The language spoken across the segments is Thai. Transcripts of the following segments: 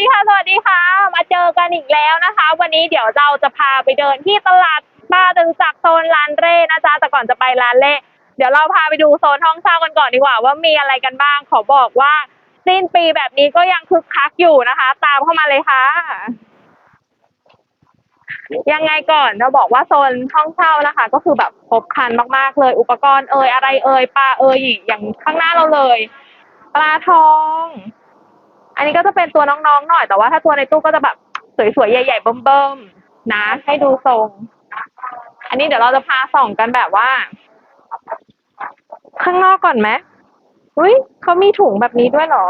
ดีค่ะ สวัสดีค่ะ มาเจอกันอีกแล้วนะคะ วันนี้เดี๋ยวเราจะพาไปเดินที่ตลาดบ้าจตุจักโซนลานเร่นะจ๊ะแต่ก่อนจะไปลานเร่เดี๋ยวเราพาไปดูโซนห้องเช่ากันก่อนดีกว่า ว่ามีอะไรกันบ้าง ขอบอกว่าสิ้นปีแบบนี้ก็ยังคึกคักอยู่นะคะ ตามเข้ามาเลยค่ะ ยังไงก่อนเราบอกว่าโซนห้องเช่านะคะ ก็คือแบบครบครันมากๆเลย อุปกรณ์เอ่ยอะไรเอ่ยปลาเอ่ยอย่างข้างหน้าเราเลย ปลาทอง อันนี้ก็จะเป็นตัวน้องๆหน่อยแต่ว่าถ้าตัวในตู้ก็จะแบบสวยๆใหญ่ๆเบิ่มๆนะ ให้ดูทรง อันนี้เดี๋ยวเราจะพาส่องกันแบบว่า ข้างนอกก่อนไหมอุ้ยเขามีถุงแบบนี้ด้วยเหรอ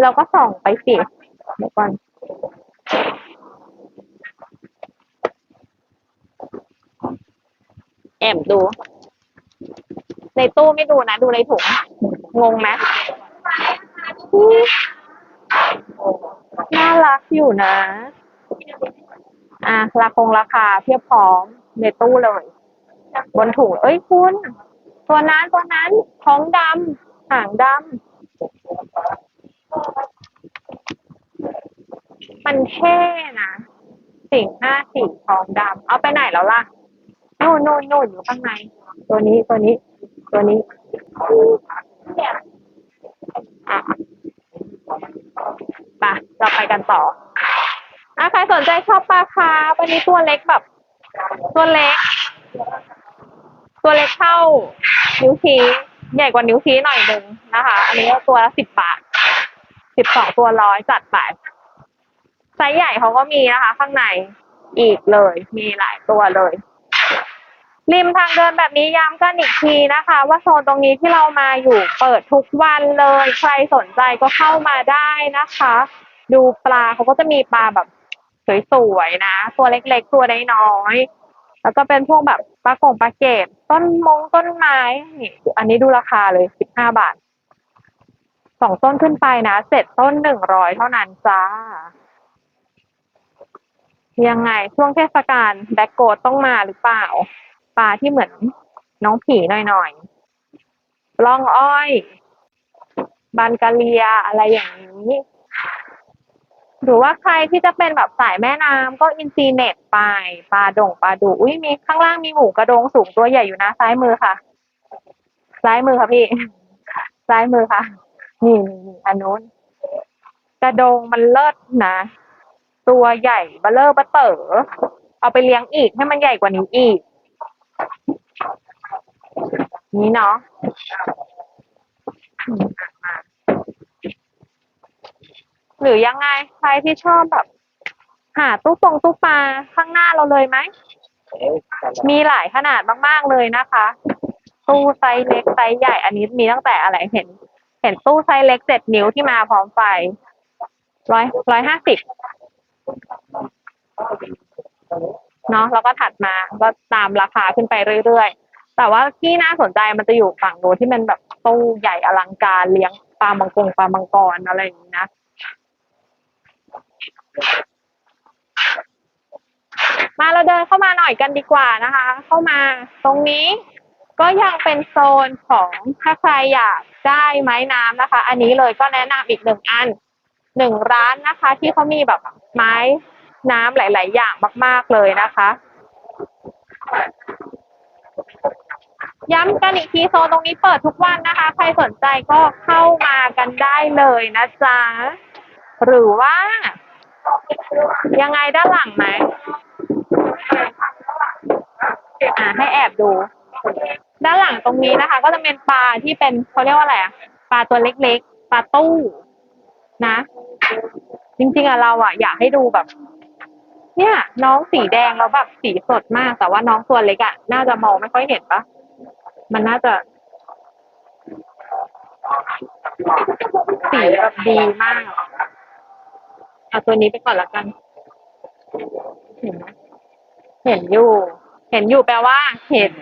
เราก็ส่องไปสิเดี๋ยวก่อนแอบดู ในตู้ไม่ดูนะ ดูในถุง งงไหม น่ารักอยู่นะ อะราคงราคาเพียบพร้อมในตู้เลย บนถุงเอ้ยคุณ ตัวนั้นตัวนั้นท้องดำหางดำมันเท่นะสีหน้าสีท้องดำเอาไปไหนแล้วล่ะโน่นโน่นโน่นอยู่ข้างใน ตัวนี้ตัวนี้ ตัวนี้อะ ไปเราไปกันต่ออะใครสนใจชอบปลาคาวันนี้ตัวเล็กแบบ ตัวเล็ก ตัวเล็กเท่า นิ้วชี้ใหญ่กว่านิ้วชี้หน่อยหนึ่งนะคะ อันนี้ก็ตัวละสิบบาทสิบสองตัวร้อยจัดไปไซส์ใหญ่เขาก็มีนะคะ ข้างในอีกเลย มีหลายตัวเลย ริมทางเดินแบบนี้ย้ำกันอีกทีนะคะ ว่าโซนตรงนี้ที่เรามาอยู่เปิดทุกวันเลย ใครสนใจก็เข้ามาได้นะคะ ดูปลาเขาก็จะมีปลาแบบสวยๆนะ ตัวเล็กๆ ตัวน้อยๆแล้วก็เป็นพวกแบบปลากงปลาเกตต้นมงต้นไม้นี่อันนี้ดูราคาเลยสิบห้าบาทสองต้นขึ้นไปนะเจ็ดต้นหนึ่งร้อยเท่านั้นจ้ายังไงช่วงเทศกาลแบ็กโกดต้องมาหรือเปล่า ปลาที่เหมือนน้องผีหน่อยๆล่องอ้อย บานกาเลียอะไรอย่างนี้ หรือว่าใครที่จะเป็นแบบสายแม่น้ำก็อินซีเน็ตไปปลาดงปลาดูอุ้ยมีข้างล่างมีหมูกระดงสูงตัวใหญ่อยู่นะซ้ายมือค่ะ ซ้ายมือค่ะพี่ ซ้ายมือค่ะนี่นี่นี่อันนู้นกระดงมันเลิศนะ ตัวใหญ่เบลเลอร์เบเต๋อเอาไปเลี้ยงอีกให้มันใหญ่กว่านี้อีก นี้เนาะหรือยังไงใครที่ชอบแบบ หาตู้ปงตู้ปลาข้างหน้าเราเลยไหม มีหลายขนาดมาก ๆ เลยนะคะ ตู้ไซส์เล็กไซส์ใหญ่อันนี้มีตั้งแต่อะไรเห็น เห็นตู้ไซส์เล็กเจ็ดนิ้วที่มาพร้อมไฟร้อยร้อยห้าสิบเนาะแล้วก็ถัดมาก็ตามราคาขึ้นไปเรื่อยๆ แต่ว่าที่น่าสนใจมันจะอยู่ฝั่งโน้นที่มันแบบตู้ใหญ่อลังการเลี้ยงปลามังกรปลามังกรอะไรอย่างนี้นะมาเราเดินเข้ามาหน่อยกันดีกว่านะคะ เข้ามาตรงนี้ก็ยังเป็นโซนของถ้าใครอยากได้ไม้น้ำนะคะ อันนี้เลยก็แนะนำอีกหนึ่งอันหนึ่งร้านนะคะ ที่เขามีแบบไม้น้ำหลาย ๆ อย่างมาก ๆ เลยนะคะ ย้ำกันอีกทีโซนตรงนี้เปิดทุกวันนะคะ ใครสนใจก็เข้ามากันได้เลยนะจ๊ะ หรือว่า ยังไงด้านหลังไหมอ่าให้แอบดู ด้านหลังตรงนี้นะคะ ก็จะเป็นปลาที่เป็นเขาเรียกว่าอะไรปลาตัวเล็กๆปลาตู้นะ จริงๆอะเราอะอยากให้ดูแบบ เนี่ย น้องสีแดงแล้วแบบสีสดมาก แต่ว่าน้องตัวเล็กอะน่าจะมองไม่ค่อยเห็นปะ มันน่าจะสีแบบดีมากเอาตัวนี้ไปก่อนละกัน เห็นไหมเห็นอยู่ เห็นอยู่แปลว่า เห็น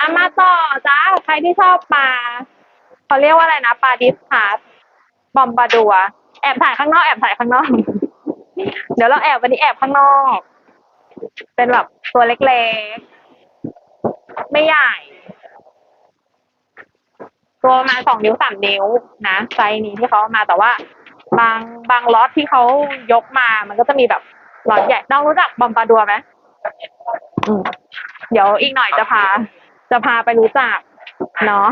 อามาต่อจ้าใครที่ชอบปลาเขาเรียกว่าอะไรนะปลาดิสคาร์บอมบาดัว แอบถ่ายข้างนอกแอบถ่ายข้างนอก เดี๋ยวเราแอบวันนี้แอบข้างนอก เป็นแบบตัวเล็กๆ ไม่ใหญ่ ตัวประมาณสองนิ้วสามนิ้วนะไซส์นี้ที่เขาเอามาแต่ว่า บางบางล็อตที่เขายกมามันก็จะมีแบบล็อตใหญ่น้องรู้จักบอมปาดัวไหมอืมเดี๋ยวอีกหน่อยจะพา จะพาไปรู้จักเนาะ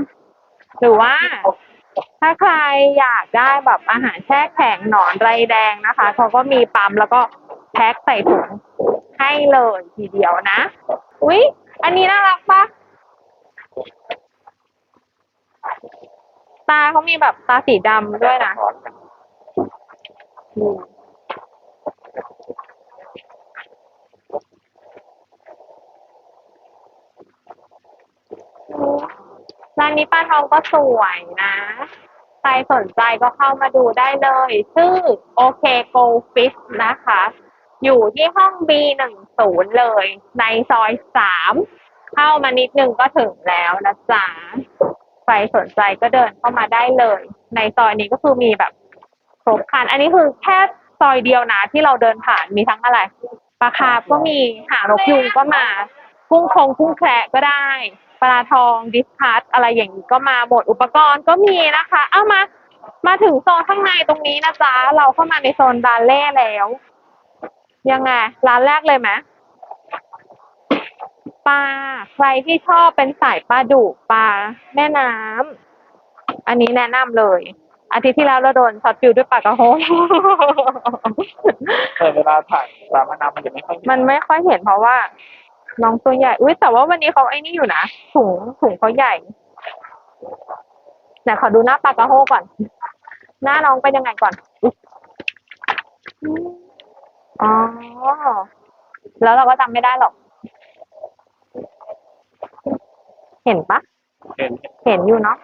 หรือว่าถ้าใครอยากได้แบบอาหารแช่แข็งหนอนไรแดงนะคะเขาก็มีปั๊มแล้วก็แพ็คใส่ถุงให้เลยทีเดียวนะ อุ๊ย อันนี้น่ารักปะตาเขามีแบบตาสีดำด้วยนะร้านนี้ป้าทองก็สวยนะ ใครสนใจก็เข้ามาดูได้เลย ชื่อโอเคโกฟิชนะคะ อยู่ที่ห้อง B หนึ่ง B10 เลย ในซอยสามเข้ามานิดนึงก็ถึงแล้วนะจ๊ะใครสนใจก็เดินเข้ามาได้เลย ในซอยนี้ก็คือมีแบบครบครัน อันนี้คือแค่ซอยเดียวนะที่เราเดินผ่านมีทั้งอะไรปลาคาก็มีหางนกยุงก็มากุ้งคงกุ้งแคระก็ได้ปลาทองดิสคัสอะไรอย่างนี้ก็มาหมดอุปกรณ์ก็มีนะคะ เอามามาถึงโซนข้างในตรงนี้นะจ๊ะ เราเข้ามาในโซนดานเล่แล้ว ยังไง ร้านแรกเลยไหมปลาใครที่ชอบเป็นสายปลาดุกปลาแม่น้ำอันนี้แนะนำเลย อาทิตย์ที่แล้วเราโดนช็อตฟิวด้วยปลากระโฮแต่เวลาถ่ายปลามะนาวมันจะไม่ค่อยมันไม่ค่อยเห็นเพราะว่า น้องตัวใหญ่อุ้ยแต่ว่าวันนี้เขาไอ้นี่อยู่นะถุงถุงเขาใหญ่ไหนขอดูหน้าปลากระโฮก่อน หน้าน้องเป็นยังไงก่อนอุ๊ยอ๋อ แล้วเราก็จำไม่ได้หรอก เห็นปะ เห็นเห็นอยู่เนาะ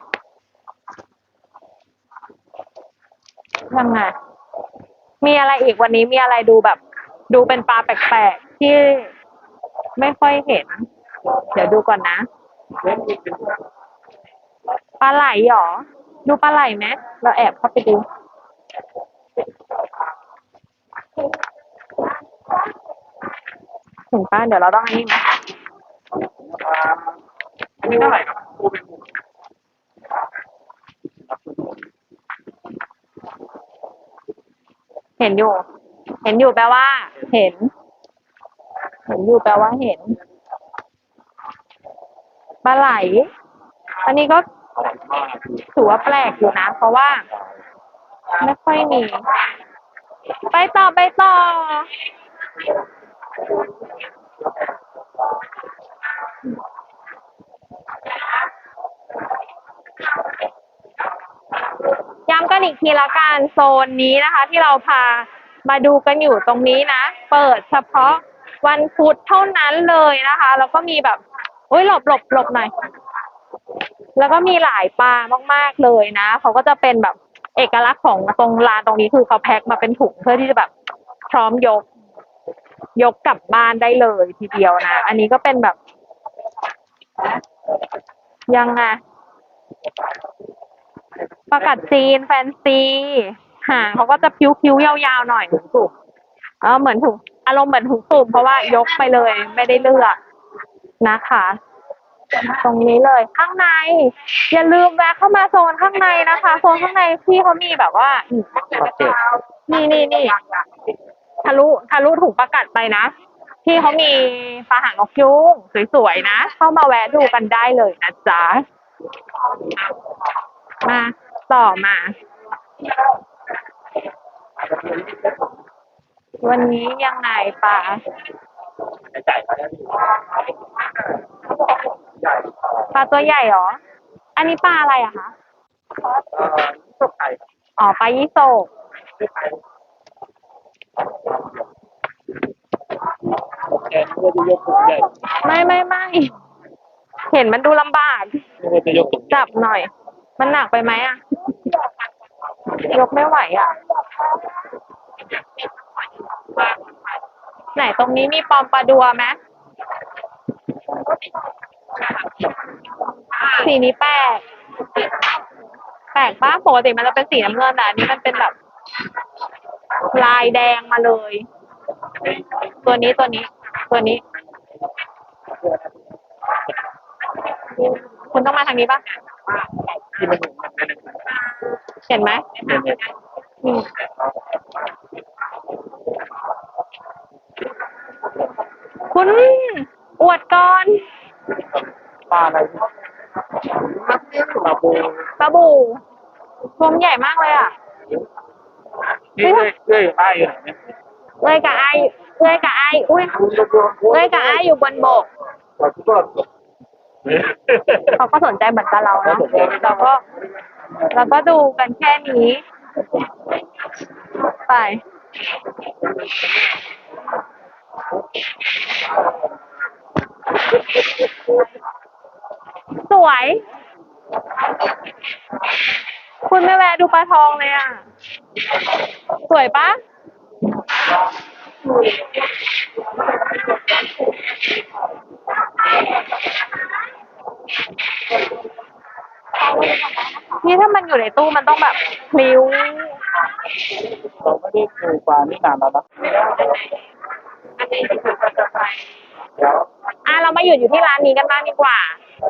ยังไง มีอะไรอีกวันนี้มีอะไรดูแบบ ดูเป็นปลาแปลกๆ ที่ไม่ค่อยเห็น เดี๋ยวดูก่อนนะเล่นมีเป็นปลาไหลหรอ ดูปลาไหลไหมเราแอบเข้าไปดู เห็นป้าเดี๋ยวเราต้องอันนี้ไหมปลาอันนี้เท่าไหร่ครับปูเป็นปูเห็นอยู่ เห็นอยู่แปลว่า เห็น เห็นอยู่แปลว่าเห็นปลาไหล อันนี้ก็ถือว่าแปลกอยู่นะ เพราะว่า ไม่ค่อยมี ไปต่อไปต่อ ย้ำกันอีกทีละกันโซนนี้นะคะ ที่เราพามาดูกันอยู่ตรงนี้นะ เปิดเฉพาะวันพุธเท่านั้นเลยนะคะ แล้วก็มีแบบอุ้ยหลบหลบหลบหน่อย แล้วก็มีหลายปลามาก ๆเลยนะเขาก็จะเป็นแบบเอกลักษณ์ของตรงร้านตรงนี้คือเขาแพ็คมาเป็นถุงเพื่อที่จะแบบพร้อมยก ยกกลับบ้านได้เลยทีเดียวนะ อันนี้ก็เป็นแบบ ยังไงประกาศจีนแฟนซี หางเขาก็จะพิ้วๆยาวๆหน่อยถุงตุ่มเออเหมือนถุงอารมณ์เหมือนถุงตุ่มเพราะว่ายกไปเลยไม่ได้เลือกนะคะ ตรงนี้เลยข้างใน อย่าลืมแวะเข้ามาโซนข้างในนะคะ โซนข้างในพี่เขามีแบบว่า นี่นี่นี่ ทะลุทะลุถุงประกาศไปนะพี่เขามีปลาหางนกยุงสวยๆนะ เข้ามาแวะดูกันได้เลยนะจ๊ะ มาต่อมา วันนี้ยังไงปลาในจ่ายมาแล้วใหญ่ปลาตัวใหญ่เหรอ อันนี้ปลาอะไรอะคะเอ่อตกไข่อ๋อปลายี่โศก ไม่ไข่แอนเพื่อจะยกถุงใหญ่ไม่ไม่ไม่เห็นมันดูลำบากจะยกถุงจับหน่อย มันหนักไปไหมอะ ยกไม่ไหวอะ ไหนตรงนี้มีปอมปลาดัวไหมสีนี้แปลก แปลกป้าปกติมันจะเป็นสีน้ำเงินแต่อันนี้มันเป็นแบบ ลายแดงมาเลย ตัวนี้ตัวนี้ ตัวนี้ คุณต้องมาทางนี้ปะที่มันเห็นมันในหนังสือเห็นไหมเห็นเห็นอืมคุณอวดก่อนปลาอะไรปลาบูปลาบูตัวมันใหญ่มากเลยอะ นี่อยเอ้ยป้ายอยู่ไหนเนี่ยเอ้ยกับไอเอ้ยกับไออุ้ยเอ้ยกับไออยู่บนบกเขาก็สนใจเหมือนกับเรานะเราก็เราก็ดูกันแค่นี้ ไป สวย คุณไม่แวะดูปลาทองเลยอะ สวยปะนี่ถ้ามันอยู่ในตู้มันต้องแบบพลิ้วเราไม่ได้ดูปลานี่นานแล้วนะเดี๋ยวอะเรามาหยุดอยู่ที่ร้านนี้กันบ้างดีกว่า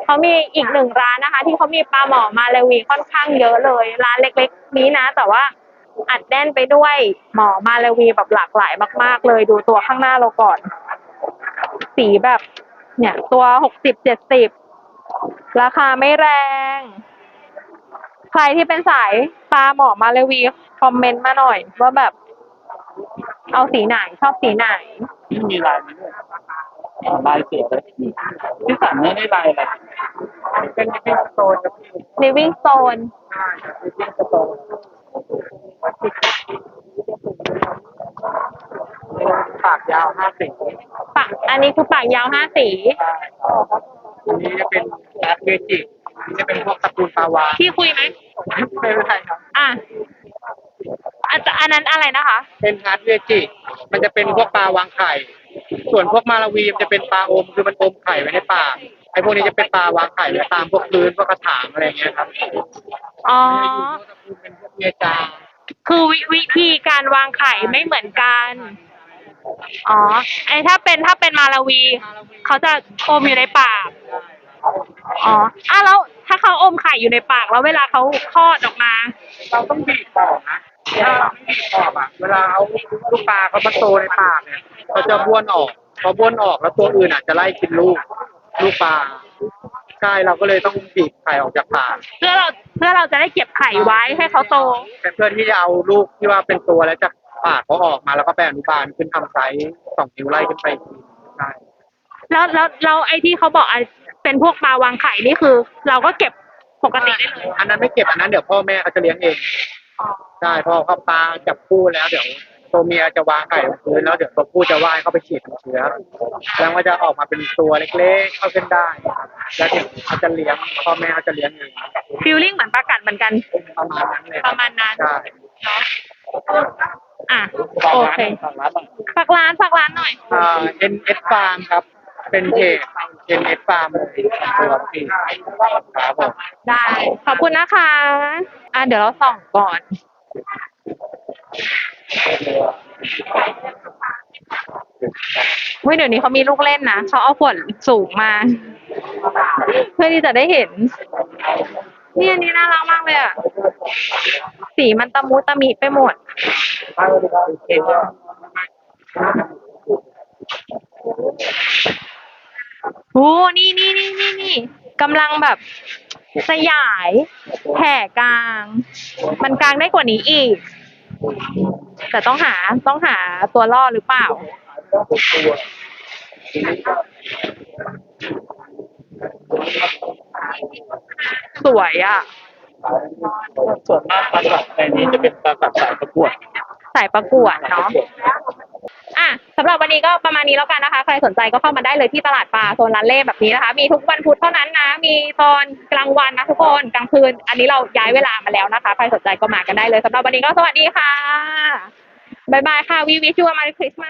เขามีอีกหนึ่งร้านนะคะ ที่เขามีปลาหมอมาเลวีค่อนข้างเยอะเลย ร้านเล็ก ๆ นี้นะ แต่ว่าอัดแน่นไปด้วยหมอมาเลวีแบบหลากหลายมาก ๆ เลยดูตัวข้างหน้าเราก่อน สีแบบ เนี่ย ตัวหกสิบเจ็ดสิบราคาไม่แรง ใครที่เป็นสายปลาหมอมาเลวีคอมเมนต์มาหน่อย ว่าแบบ เอาสีไหนชอบสีไหนมีลายนี้ด้วยอ๋อ ลายเสือเลยที่สั่งนี่ได้ลายอะไรเป็นเป็นสโตนครับพี่ living stone ใช่เป็นสโตนปากยาวห้าสิบปากอันนี้คือปากยาวห้าสี อันนี้จะเป็นแอดเวจิอันนี้จะเป็นพวกตระกูลปลาวานพี่คุยไหม ไม่เป็นไรครับ อะอันอันนั้นอะไรนะคะ เป็นฮาร์ดเวจิ มันจะเป็นพวกปลาวางไข่ ส่วนพวกมาลาวีมันจะเป็นปลาอมคือมันอมไข่ไว้ในปากไอ้พวกนี้จะเป็นปลาวางไข่ไว้ตามพวกพื้นพวกกระถางอะไรอย่างเงี้ยครับอ๋อมันจะอยู่พวกตระกูลเป็นพวกเมียจาคือวิวิธีการวางไข่ไม่เหมือนกัน อ๋อ ไอถ้าเป็นถ้าเป็นมาลาวี เขาจะอมอยู่ในปาก อ๋ออะแล้วถ้าเขาอมไข่อยู่ในปากแล้วเวลาเขาคลอดออกมา เราต้องบีบปอกนะ ถ้าเราไม่บีบปอกอะ เวลาเอาลูกปลาเขามาโตในปากเนี่ยเขาจะบ้วนออกพอบ้วนออกแล้วตัวอื่นอะจะไล่กินลูก ลูกปลาใช่เราก็เลยต้องบีบไข่ออกจากปากเพื่อเราเพื่อเราจะได้เก็บไข่ไว้ให้เขาโต เป็นเพื่อที่จะเอาลูกที่ว่าเป็นตัวแล้วจากปากเขาออกมาแล้วก็ไปอนุบาลขึ้นทำไซส์สองนิ้วไล่ขึ้นไปอีกทีใช่แล้วแล้วแล้วไอ้ที่เขาบอกอะเป็นพวกปลาวางไข่นี่คือ เราก็เก็บปกติได้เลยอันนั้นไม่เก็บอันนั้นเดี๋ยวพ่อแม่เขาจะเลี้ยงเอง ใช่พอเขาปลาจับคู่แล้วเดี๋ยวตัวเมียจะวางไข่ลงพื้นแล้วเดี๋ยวตัวผู้จะว่ายเข้าไปฉีดน้ำเชื้อแล้วมันจะออกมาเป็นตัวเล็กๆเข้าเส้นได้ครับแล้วเดี๋ยวเขาจะเลี้ยงพ่อแม่เขาจะเลี้ยงเองฟิลลิ่งเหมือนปลากัดเหมือนกันประมาณนั้นเลยประมาณนั้นใช่อะฝากโอร้านเคฝากร้านหน่อยฝากร้านฝากร้านหน่อยอ่า NS Farm ครับ เป็นเพจ NS Farm ตัวพี่ครับผมได้ ขอบคุณนะคะ อะเดี๋ยวเราส่องก่อน เฮ้ยเดี๋ยวนี้เขามีลูกเล่นนะเขาเอาฝนสูงมา เพื่อที่จะได้เห็นนี่อันนี้น่ารักมากเลยอะ สีมันตะมุตะมิไปหมด โอ้นี่นี่นี่นี่นี่กำลังแบบสยายแผ่กลาง มันกลางได้กว่านี้อีก แต่ต้องหาต้องหาตัวล่อหรือเปล่า สวยอะ ส่วนมากปลาสัตว์ในนี้จะเป็นปลาสัตว์สายประกวดสายประกวดเนาะอะสำ หรับวันนี้ก็ประมาณนี้แล้วกันนะคะ ใครสนใจก็เข้ามาได้เลยที่ตลาดปลาโซนร้านเล่แบบนี้นะคะ มีทุกวันพุธเท่านั้นนะ มีตอนกลางวันนะทุกคนกลางคืน อันนี้เราย้ายเวลามาแล้วนะคะ ใครสนใจก็มากันได้เลยสำหรับวันนี้ก็สวัสดีค่ะ บ๊ายบายค่ะวีวิชวามาริคริสต์มา